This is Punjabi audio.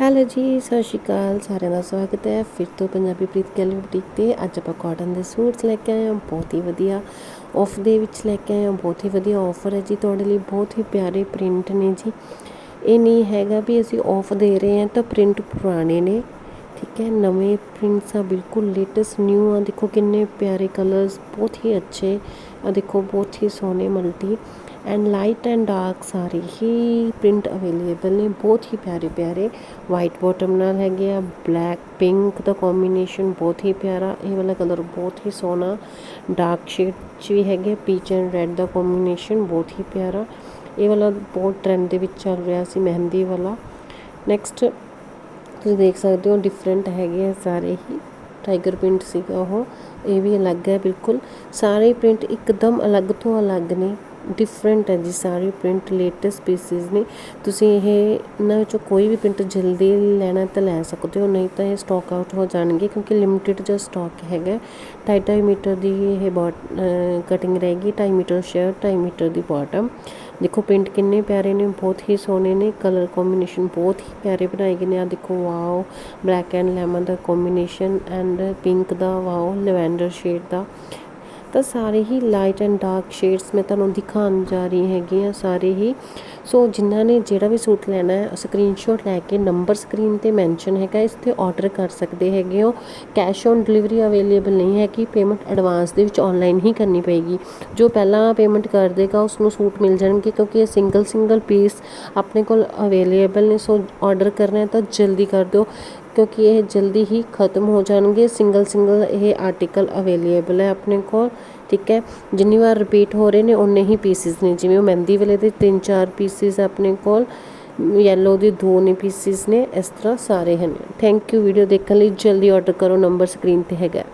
ਹੈਲੋ ਜੀ, ਸਤਿ ਸ਼੍ਰੀ ਅਕਾਲ। ਸਾਰਿਆਂ ਦਾ ਸਵਾਗਤ ਹੈ। ਫਿਰ ਤੋਂ ਪੰਜਾਬੀ ਪ੍ਰੀਤ ਕੈਲੀ ਬੁਟੀਕ ਤੇ ਅੱਜ ਆਪਾਂ ਕਾਟਨ ਦੇ ਸੂਟਸ ਲੈ ਕੇ ਆਏ ਹਾਂ। ਬਹੁਤ ਹੀ ਵਧੀਆ ਆਫ ਦੇ ਵਿੱਚ ਲੈ ਕੇ ਆਏ ਹਾਂ। ਬਹੁਤ ਹੀ ਵਧੀਆ ਆਫਰ ਹੈ ਜੀ ਤੁਹਾਡੇ ਲਈ। ਬਹੁਤ ਹੀ ਪਿਆਰੇ ਪ੍ਰਿੰਟ ਨੇ ਜੀ। ਇਹ ਨਹੀਂ ਹੈਗਾ ਵੀ ਅਸੀਂ ਆਫ ਦੇ ਰਹੇ ਹਾਂ ਤਾਂ ਪ੍ਰਿੰਟ ਪੁਰਾਣੇ ਨੇ। ਠੀਕ ਹੈ, ਨਵੇਂ ਪ੍ਰਿੰਟਸ ਆ ਬਿਲਕੁਲ ਲੇਟੈਸਟ ਨਿਊ ਆ। ਦੇਖੋ ਕਿੰਨੇ ਪਿਆਰੇ ਕਲਰਸ ਬਹੁਤ ਹੀ ਅੱਛੇ। ਆ ਦੇਖੋ, ਬਹੁਤ ਹੀ ਸੋਹਣੇ multi and light and dark ਸਾਰੇ ਹੀ ਪ੍ਰਿੰਟ ਅਵੇਲੇਬਲ ਨੇ, ਬਹੁਤ ਹੀ ਪਿਆਰੇ ਪਿਆਰੇ। ਵਾਈਟ ਬਾਟਮ ਨਾਲ ਹੈਗੇ ਆ ਬਲੈਕ ਪਿੰਕ ਦਾ ਕੰਬੀਨੇਸ਼ਨ ਬਹੁਤ ਹੀ ਪਿਆਰਾ। ਇਹ ਵਾਲਾ ਕਲਰ ਬਹੁਤ ਹੀ ਸੋਹਣਾ। ਡਾਰਕ ਸ਼ੇਡ ਚ ਵੀ ਹੈਗੇ ਪੀਚ ਐਂਡ ਰੈੱਡ ਦਾ ਕੰਬੀਨੇਸ਼ਨ ਬਹੁਤ ਹੀ ਪਿਆਰਾ। ਇਹ ਵਾਲਾ ਬਹੁਤ ਟ੍ਰੈਂਡ ਦੇ ਵਿੱਚ ਚੱਲ ਰਿਹਾ ਸੀ, ਮਹਿੰਦੀ ਵਾਲਾ। ਨੈਕਸਟ ਤੁਸੀਂ ਦੇਖ ਸਕਦੇ ਹੋ ਡਿਫਰੈਂਟ ਹੈਗੇ ਆ ਸਾਰੇ ਹੀ। ਟਾਈਗਰ ਪ੍ਰਿੰਟ ਸੀਗਾ ਉਹ। ਇਹ ਵੀ ਅਲੱਗ ਹੈ, ਬਿਲਕੁਲ। ਸਾਰੇ ਪ੍ਰਿੰਟ ਇੱਕਦਮ ਅਲੱਗ ਤੋਂ ਅਲੱਗ ਨੇ। ਡਿਫਰੈਂਟ ਹੈ ਜੀ, ਸਾਰੇ ਪ੍ਰਿੰਟ ਲੇਟੈਸਟ ਪੀਸਿਸ ਨੇ। ਤੁਸੀਂ ਇਹ ਇਹਨਾਂ ਵਿੱਚੋਂ ਕੋਈ ਵੀ ਪ੍ਰਿੰਟ ਜਲਦੀ ਲੈਣਾ ਤਾਂ ਲੈ ਸਕਦੇ ਹੋ, ਨਹੀਂ ਤਾਂ ਇਹ ਸਟਾਕ ਆਊਟ ਹੋ ਜਾਣਗੇ ਕਿਉਂਕਿ ਲਿਮਿਟਿਡ ਜਿਹਾ ਸਟਾਕ ਹੈਗਾ। 2.5 ਮੀਟਰ ਦੀ ਇਹ ਬੋਟ ਕਟਿੰਗ ਰਹੇਗੀ 2.5 ਮੀਟਰ ਸ਼ਰਟ 2.5 ਮੀਟਰ ਦੀ ਬਾਟਮ ਦੇਖੋ ਪ੍ਰਿੰਟ ਕਿੰਨੇ ਪਿਆਰੇ ਨੇ, ਬਹੁਤ ਹੀ ਸੋਹਣੇ ਨੇ ਕਲਰ ਕੰਬੀਨੇਸ਼ਨ ਬਹੁਤ ਹੀ ਪਿਆਰੇ ਬਣਾਏ ਗਏ ਨੇ। ਆ ਦੇਖੋ ਵਾਓ ਬਲੈਕ ਐਂਡ ਲੈਮਨ ਦਾ ਕੰਬੀਨੇਸ਼ਨ ਐਂਡ ਪਿੰਕ ਦਾ ਵਾਓ ਲੈਵੈਂਡਰ ਸ਼ੇਡ ਦਾ। ਤਾਂ ਸਾਰੇ ਹੀ ਲਾਈਟ ਐਂਡ ਡਾਰਕ ਸ਼ੇਡਸ ਮੈਂ ਤੁਹਾਨੂੰ ਦਿਖਾਉਣ ਜਾ ਰਹੀ ਹੈਗੀ ਆ ਸਾਰੇ ਹੀ। ਸੋ ਜਿਨ੍ਹਾਂ ਨੇ ਜਿਹੜਾ ਵੀ ਸੂਟ ਲੈਣਾ ਹੈ ਸਕਰੀਨਸ਼ਾਟ ਲੈ ਕੇ ਨੰਬਰ ਸਕਰੀਨ ਤੇ ਮੈਂਸ਼ਨ ਹੈਗਾ, ਇਸ ਤੇ ਆਰਡਰ ਕਰ ਸਕਦੇ ਹੈਗੇ ਹੋ। ਕੈਸ਼ ਔਨ ਡਿਲੀਵਰੀ ਅਵੇਲੇਬਲ ਨਹੀਂ ਹੈ ਕਿ ਪੇਮੈਂਟ ਐਡਵਾਂਸ ਦੇ ਵਿੱਚ ਆਨਲਾਈਨ ਹੀ ਕਰਨੀ ਪਏਗੀ। ਜੋ ਪਹਿਲਾਂ ਪੇਮੈਂਟ ਕਰ ਦੇਗਾ ਉਸ ਨੂੰ ਸੂਟ ਮਿਲ ਜਾਣਗੇ ਕਿਉਂਕਿ ਇਹ ਸਿੰਗਲ ਸਿੰਗਲ ਪੀਸ ਆਪਣੇ ਕੋਲ ਅਵੇਲੇਬਲ ਨੇ। ਸੋ ਆਰਡਰ ਕਰਨਾ ਹੈ ਤਾਂ ਜਲਦੀ ਕਰ ਦਿਓ। ਕਿਉਂਕਿ ਇਹ ਜਲਦੀ ਹੀ ਖਤਮ ਹੋ ਜਾਣਗੇ। ਸਿੰਗਲ ਸਿੰਗਲ ਇਹ ਆਰਟੀਕਲ ਅਵੇਲੇਬਲ ਹੈ ਆਪਣੇ ਕੋਲ, ਠੀਕ ਹੈ? ਜਿੰਨੀ ਵਾਰ ਰਿਪੀਟ ਹੋ ਰਹੇ ਨੇ ਉਨੇ ਹੀ ਪੀਸਿਸ ਨੇ। ਜਿਵੇਂ ਉਹ ਮਹਿੰਦੀ ਵਾਲੇ ਦੇ ਤਿੰਨ, ਚਾਰ ਪੀਸਿਸ ਆਪਣੇ ਕੋਲ ਯੈਲੋ ਦੇ ਦੋ ਨੇ ਪੀਸਿਸ ਨੇ, ਇਸ ਤਰ੍ਹਾਂ ਸਾਰੇ ਹਨ। ਥੈਂਕ ਯੂ ਵੀਡੀਓ ਦੇਖਣ ਲਈ ਜਲਦੀ ਆਰਡਰ ਕਰੋ। ਨੰਬਰ ਸਕਰੀਨ ਤੇ ਹੈਗਾ।